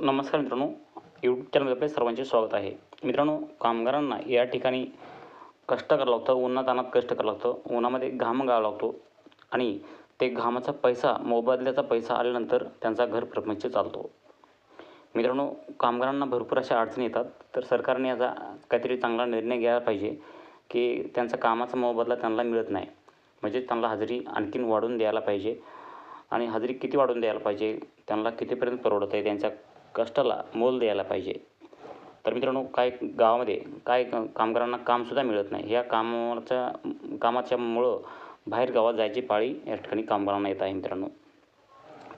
नमस्कार मित्रांनो यूट्यूब चॅनलमध्ये आपले सर्वांचे स्वागत आहे. मित्रांनो कामगारांना या ठिकाणी कष्ट करावं लागतं उन्हातानात कष्ट करावं लागतं उन्हामध्ये घाम गाळावा लागतो आणि ते घामाचा पैसा मोबदल्याचा पैसा आल्यानंतर त्यांचा घर प्रपंच चालतो. मित्रांनो कामगारांना भरपूर अशा अडचणी येतात तर सरकारने याचा काहीतरी चांगला निर्णय घ्यायला पाहिजे की त्यांचा कामाचा मोबदला त्यांना मिळत नाही. म्हणजे त्यांना हजेरी आणखीन वाढवून द्यायला पाहिजे आणि हजेरी किती वाढवून द्यायला पाहिजे त्यांना कितीपर्यंत परवडत आहे त्यांच्या कष्टाला मोल द्यायला पाहिजे. तर मित्रांनो काय गावामध्ये काय कामगारांना कामसुद्धा मिळत नाही. ह्या कामाच्या कामाच्यामुळं बाहेर गावात जायची पाळी या ठिकाणी कामगारांना येत आहे मित्रांनो.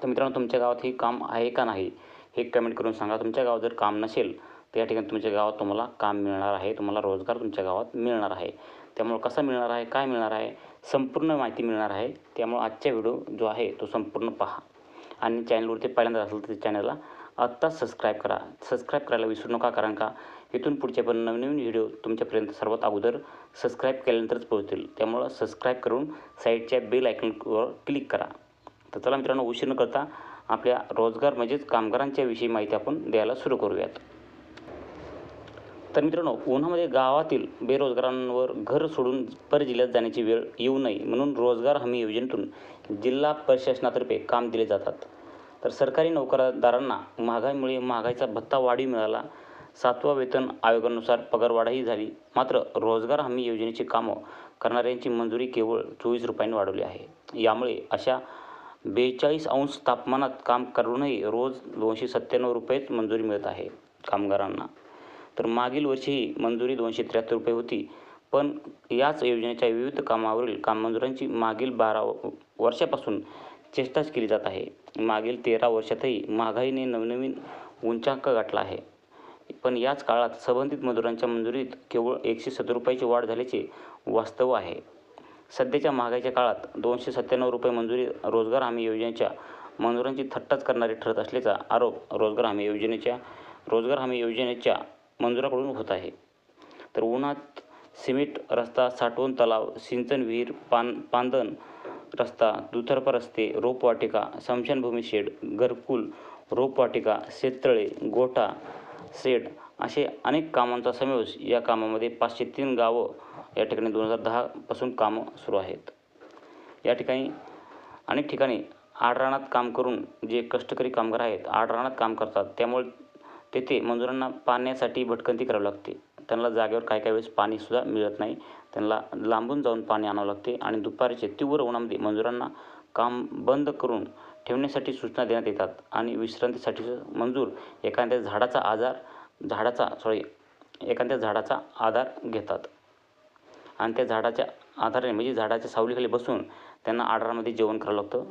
तर मित्रांनो तुमच्या गावात हे काम आहे का नाही हे कमेंट करून सांगा. तुमच्या गावात जर काम नसेल तर या ठिकाणी तुमच्या गावात तुम्हाला काम मिळणार आहे. तुम्हाला रोजगार तुमच्या गावात मिळणार आहे. त्यामुळं कसा मिळणार आहे काय मिळणार आहे संपूर्ण माहिती मिळणार आहे. त्यामुळं आजचा व्हिडिओ जो आहे तो संपूर्ण पहा. आणि चॅनलवरती पहिल्यांदा असेल तर चॅनलला आत्ताच सबस्क्राईब करा. सबस्क्राईब करायला विसरू नका कारण का? इथून पुढचे पण नवीन व्हिडिओ तुमच्यापर्यंत सर्वात अगोदर सबस्क्राईब केल्यानंतरच पोहोचतील. त्यामुळं सबस्क्राईब करून साईडच्या बेल आयकॉनवर क्लिक करा. तर चला मित्रांनो उशीर न करता आपल्या रोजगार म्हणजेच कामगारांच्या विषयी माहिती आपण द्यायला सुरू करूयात. तर मित्रांनो उन्हामध्ये गावातील बेरोजगारांवर घर सोडून पर जिल्ह्यात जाण्याची वेळ येऊ नये म्हणून रोजगार हमी योजनेतून जिल्हा प्रशासनातर्फे काम दिले जातात. तर सरकारी नोकरदारांना महागाईमुळे महागाईचा भत्ता वाढीव मिळाला. सातवा वेतन आयोगानुसार पगारवाढही झाली. मात्र रोजगार हमी योजनेची कामं करणाऱ्यांची मंजुरी केवळ चोवीस रुपयांनी वाढवली आहे. यामुळे अशा बेचाळीस अंश तापमानात काम करूनही रोज दोनशे सत्त्याण्णव रुपयेच मंजुरी मिळत आहे कामगारांना. तर मागील वर्षीही मंजुरी दोनशे त्र्याहत्तर रुपये होती. पण याच योजनेच्या विविध कामावरील काममजुरांची मागील बारा वर्षापासून चेष्टाच केली जात आहे. मागील तेरा वर्षातही महागाईने नवनवीन उंचांक गाठला आहे. पण याच काळात संबंधित मजुरांच्या मंजुरीत केवळ एकशे सत्तर रुपयाची वाढ झाल्याचे वास्तव आहे. सध्याच्या महागाईच्या काळात दोनशे सत्त्याण्णव रुपये मंजुरी रोजगार हमी योजनेच्या मंजुरांची थट्टाच करणारी ठरत असल्याचा आरोप रोजगार हमी योजनेच्या रोजगार हमी योजनेच्या मंजुराकडून होत आहे. तर उन्हात सिमेंट रस्ता साठवण तलाव सिंचन विहीर पान पांदन रस्ता दुतर्फा रस्ते रोपवाटिका स्मशानभूमी शेड घरकुल रोपवाटिका शेततळे गोठा शेड असे अनेक कामांचा समावेश या कामामध्ये पाचशे तीन गावं या ठिकाणी दोन हजार दहापासून कामं सुरू आहेत. या ठिकाणी अनेक ठिकाणी आडरानात काम करून जे कष्टकरी कामगार आहेत आडरानात काम करतात त्यामुळे तेथे मजुरांना पाण्यासाठी भटकंती करावी लागते. त्यांना जागेवर काही काही वेळेस पाणीसुद्धा मिळत नाही. त्यांना लांबून जाऊन पाणी आणावं लागते आणि दुपारचे तीव्र उन्हामध्ये मजुरांना काम बंद करून ठेवण्यासाठी सूचना देण्यात येतात आणि विश्रांतीसाठी मंजूर एखाद्या झाडाचा आजार झाडाचा सॉरी एखाद्या झाडाचा आधार घेतात. आणि त्या झाडाच्या आधाराने म्हणजे झाडाच्या सावलीखाली बसून त्यांना आडारामध्ये जेवण करावं लागतं.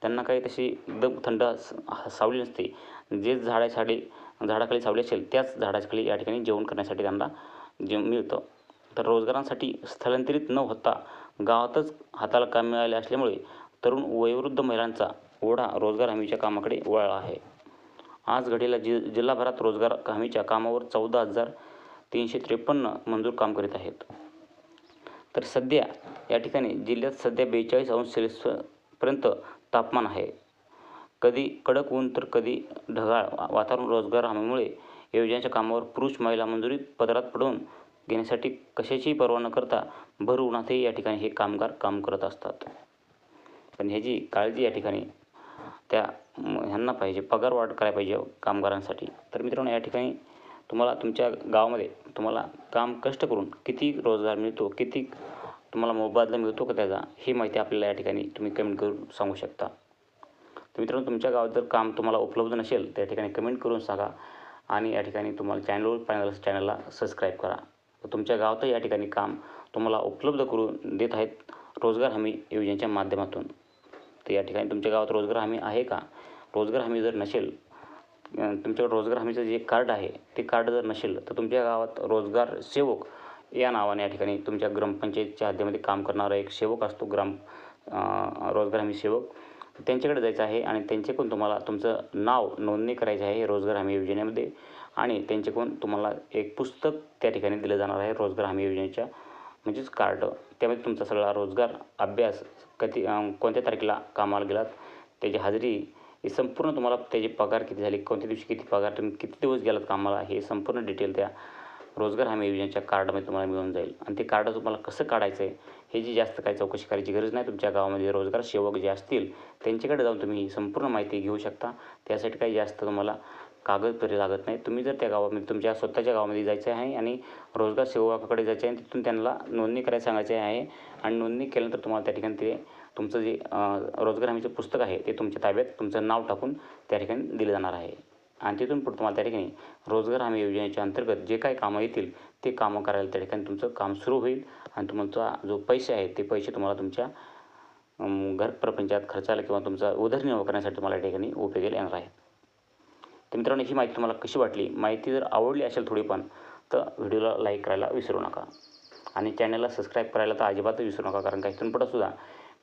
त्यांना काही तशी एकदम थंड स- सावली नसते. जे झाडासाठी झाडाखाली सावली असेल त्याच झाडाखाली या ठिकाणी जेवण करण्यासाठी त्यांना जे मिळतं. तर रोजगारांसाठी स्थलांतरित न होता गावातच हाताला काम मिळाले असल्यामुळे तरुण वयोवृद्ध महिलांचा ओढा रोजगार हमीच्या कामाकडे वळला आहे. आज घडीला जि जिल्हाभरात रोजगार हमीच्या कामावर चौदा हजार तीनशे त्रेपन्न मंजूर काम करीत आहेत. तर सध्या या ठिकाणी जिल्ह्यात सध्या बेचाळीस अंश सेल्सिअसपर्यंत तापमान आहे. कधी कडक ऊन तर कधी ढगाळ. वातावरण रोजगार हमीमुळे योजनेच्या कामावर पुरुष महिला मंजुरी पदरात पडून घेण्यासाठी कशाचीही पर्वा न करता भर उन्हातही या ठिकाणी हे कामगार काम करत असतात. पण ह्याची काळजी या ठिकाणी त्या ह्यांना पाहिजे. पगार वाढ करायला पाहिजे कामगारांसाठी. तर मित्रांनो या ठिकाणी तुम्हाला तुमच्या गावामध्ये तुम्हाला काम कष्ट करून किती रोजगार मिळतो किती तुम्हाला मोबदला मिळतो का त्याचा ही माहिती आपल्याला या ठिकाणी तुम्ही कमेंट करून सांगू शकता. तर मित्रांनो तुमच्या गावात जर काम तुम्हाला उपलब्ध नसेल त्या ठिकाणी कमेंट करून सांगा. आणि या ठिकाणी तुम्हाला चॅनलवर पाहिजे चॅनलला सबस्क्राईब करा. तर तुमच्या गावातही या ठिकाणी काम तुम्हाला उपलब्ध करून देत आहेत रोजगार हमी योजनेच्या माध्यमातून. तर या ठिकाणी तुमच्या गावात रोजगार हमी आहे का? रोजगार हमी जर नसेल तुमच्याकडे रोजगार हमीचं जे कार्ड आहे ते कार्ड जर नसेल तर तुमच्या गावात रोजगार सेवक या नावाने या ठिकाणी तुमच्या ग्रामपंचायतच्या हद्दीमध्ये काम करणारा एक सेवक असतो ग्राम रोजगार हमी सेवक. त्यांच्याकडे जायचं आहे आणि त्यांच्याकडून तुम्हाला तुमचं नाव नोंदणी करायची आहे रोजगार हमी योजनेमध्ये आणि त्यांच्याकडून तुम्हाला एक पुस्तक त्या ठिकाणी दिलं जाणार आहे रोजगार हमी योजनेच्या म्हणजेच कार्ड. त्यामध्ये तुमचा सगळा रोजगार अभ्यास कधी कोणत्या तारखेला कामाला गेलात त्याची हजेरी हे संपूर्ण तुम्हाला त्याचे पगार किती झाले कोणत्या दिवशी किती पगार तुम्ही किती दिवस गेलात कामाला हे संपूर्ण डिटेल त्या रोजगार हमी योजनेच्या कार्डमध्ये तुम्हाला मिळून जाईल. आणि ते कार्ड तुम्हाला कसं काढायचं आहे हे जी जास्त काही चौकशी करायची गरज नाही तुमच्या गावामध्ये. रोजगार सेवक जे असतील त्यांच्याकडे जाऊन तुम्ही ही संपूर्ण माहिती घेऊ शकता. त्यासाठी काही जास्त तुम्हाला कागदपत्रे लागत नाही. तुम्ही जर त्या गावामध्ये तुमच्या स्वतःच्या गावामध्ये जायचं आहे आणि रोजगार सेवकाकडे जायचं आहे तिथून त्यांना नोंदणी करायला सांगायचे आहे आणि नोंदणी केल्यानंतर तुम्हाला त्या ठिकाणी ते तुमचं जे रोजगार हमीचं पुस्तक आहे ते तुमच्या ताब्यात तुमचं नाव टाकून त्या ठिकाणी दिलं जाणार आहे. आणि तिथून पुढे तुम्हाला त्या ठिकाणी रोजगार हमी योजनेच्या अंतर्गत जे काही कामं येतील ते कामं करायला त्या ठिकाणी तुमचं काम सुरू होईल आणि तुमचा जो पैसे आहेत ते पैसे तुम्हाला तुमच्या घर प्रपंचात खर्चाला किंवा तुमचा उदरनिर्वाह करण्यासाठी तुम्हाला या ठिकाणी उपयोगी येणार आहे. तर मित्रांनो ही माहिती तुम्हाला कशी वाटली? माहिती जर आवडली असेल थोडी पण तर व्हिडिओला लाईक करायला विसरू नका. आणि चॅनलला सबस्क्राईब करायला तर अजिबातच विसरू नका कारण काही इथून सुद्धा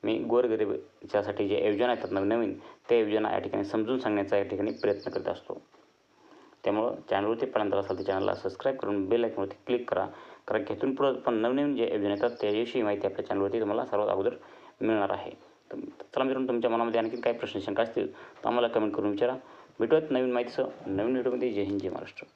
मी गोरगरिबाच्यासाठी जे योजना येतात नवीन नवीन त्या योजना या ठिकाणी समजून सांगण्याचा या ठिकाणी प्रयत्न करत असतो. त्यामुळं चॅनलवरती पर्यंत असाल तर चॅनलला सबस्क्राईब करून बेल आयकॉनवरती क्लिक करा. कारण की इथून पुढं पण नवनवीन जे योजना येतात त्याविषयी माहिती आपल्या चॅनलवरती तुम्हाला सर्वात अगोदर मिळणार आहे. तर चला मित्रांनो तुमच्या मनामध्ये आणखी काही प्रश्न शंका असतील तर आम्हाला कमेंट करून विचारा. भेटूयात नवीन माहितीसह नवीन व्हिडिओमध्ये जय हिंद जय महाराष्ट्र.